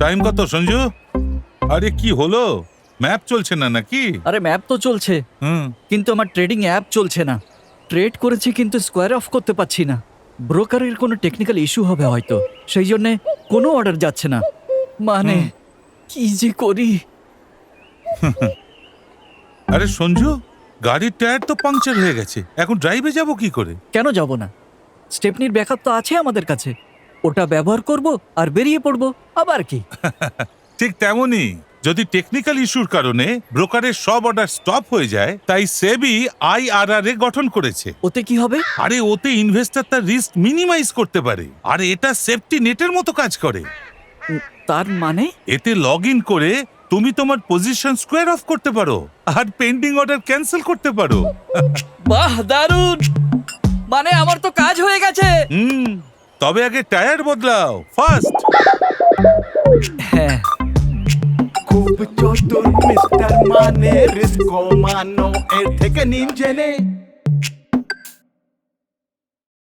Time কত সঞ্জু? আরে কি হলো? ম্যাপ চলছে না নাকি? আরে ম্যাপ তো চলছে। হুম। কিন্তু আমার ট্রেডিং অ্যাপ চলছে না। ট্রেড করেছি কিন্তু স্কোয়ার অফ করতে পারছি না। ব্রোকারের কোনো টেকনিক্যাল ইস্যু হবে হয়তো। সেই জন্যে কোনো অর্ডার যাচ্ছে না। মানে কি যে করি? আরে সঞ্জু গাড়ির টায়ার তো পাংচার হয়ে গেছে। এখন ড্রাইভে যাব কি করে? কেন যাব না? স্টেপনির ব্যাকআপ তো আছে আমাদের কাছে। ওটা ব্যবহার করব আর বেরিয়ে পড়ব। আবার কি? ঠিক তেমনই। যদি টেকনিক্যাল ইস্যুর কারণে ব্রোকারের সব অর্ডার স্টপ হয়ে যায় তাই সেবি আইআরআর এ গঠন করেছে। ওতে কি হবে? আরে ওতে ইনভেস্টর তার রিস্ক মিনিমাইজ করতে পারে। আর এটা সেফটি নেটের মতো কাজ করে। তার মানে? এতে লগ ইন করে তুমি তোমার পজিশন স্কোয়ার অফ করতে পারো আর পেন্ডিং অর্ডার ক্যান্সেল করতে পারো। বাহ দারুণ! মানে আমার তো কাজ হয়ে গেছে! হুম। তবে আগে টায়ার বদলাও ফার্স্ট হ্যাঁ। খুব চতুর মিস্টার মানে রিস্ক মানো এর থেকে নিন জেনে।